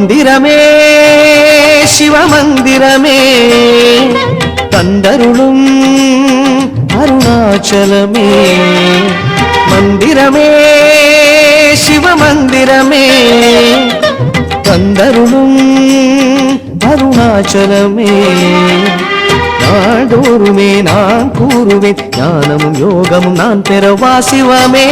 மந்திரமே சிவமந்திரமே தந்தருளும் அருணாச்சலமே. மந்திரமே சிவமந்திரமே தந்தருளும் அருணாச்சலமே. நாடோறுமே நான் கூறுவேன் ஞானமும் யோகமும் நான் பெறவா சிவமே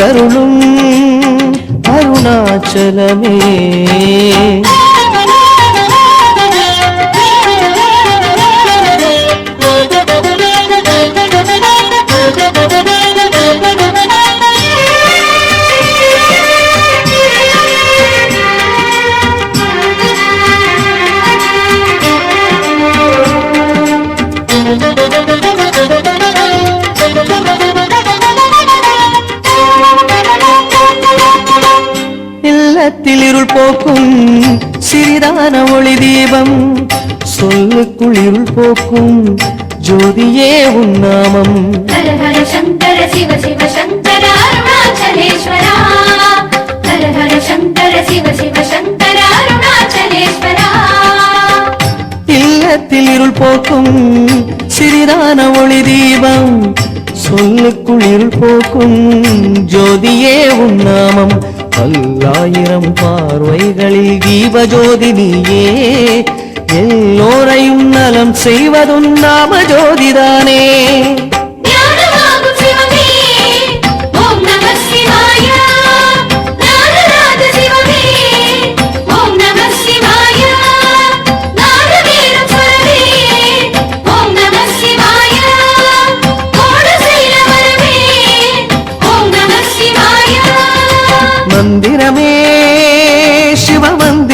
தந்தருளும் அருணாச்சலமே. இல்லத்தில் இருள் போக்கும் சிறிதான ஒளி தீபம். சொல்லுக்குள் இருள் போக்கும் ஜோதியே உன் நாமம். ஹர ஹர சங்கர சிவ சிவ சங்கர அருணாச்சலேஸ்வரா. ஹர ஹர சங்கர சிவ சிவ சங்கர அருணாச்சலேஸ்வரா. இல்லத்தில் இருள் போக்கும் சிறிதான ஒளி தீபம். சொல்லுக்குள் இருள் போக்கும் ஜோதியே உன் நாமம். பல்லாயிரம் பார்வைகளில் தீபஜோதி நீயே எல்லோரையும் நலம் செய்வதும் நாம ஜோதிதானே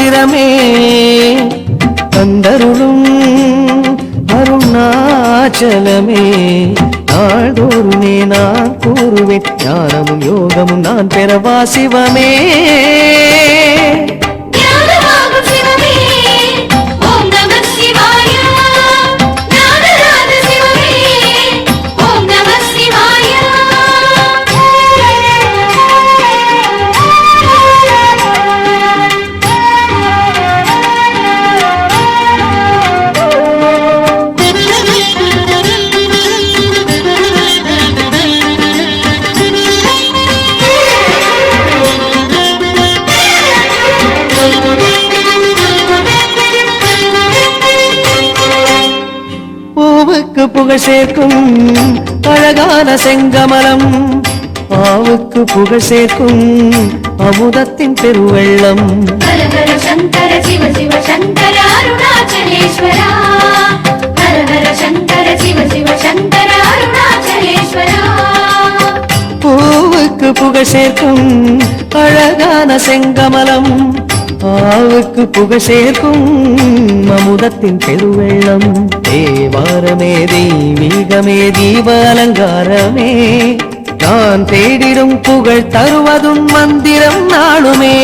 ஆயிரமே. தந்தருளும் அருணாச்சலமே. நாள்தோறுமே நான் கூறுவேன். ஞானமும் யோகமும் நான் பெறவா சிவமே. புகழ் சேர்க்கும் அழகான செங்கமலம். பாவுக்கு புகழ் சேர்க்கும் அமுதத்தின் பெருவெள்ளம். சங்கர சிவ சிவ சங்கர அருணாச்சலேஸ்வரா. ஹர ஹர சங்கர சிவ சிவ சங்கர அருணாச்சலேஸ்வரா. பூவுக்கு புகழ் சேர்க்கும் அழகான செங்கமலம். ஆவுக்கு புகை சேர்க்கும் அமுதத்தின் பெருவெள்ளம். தேவாரமே தெய்வீகமே தீப அலங்காரமே. நான் தேடிடும் புகழ் தருவதும் மந்திரம் நாளுமே.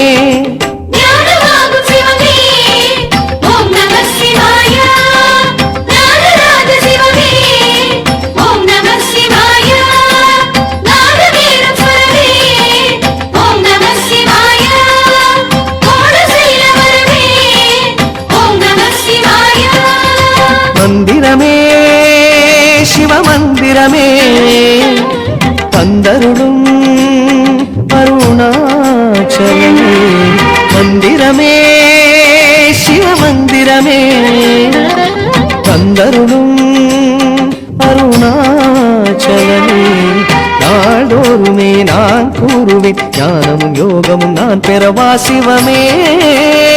தந்தருளும் அருணாச்சலமே. நாள்தோறுமே நான் கூறுவேன் ஞானமும் யோகமும் நான் பெறவா சிவமே.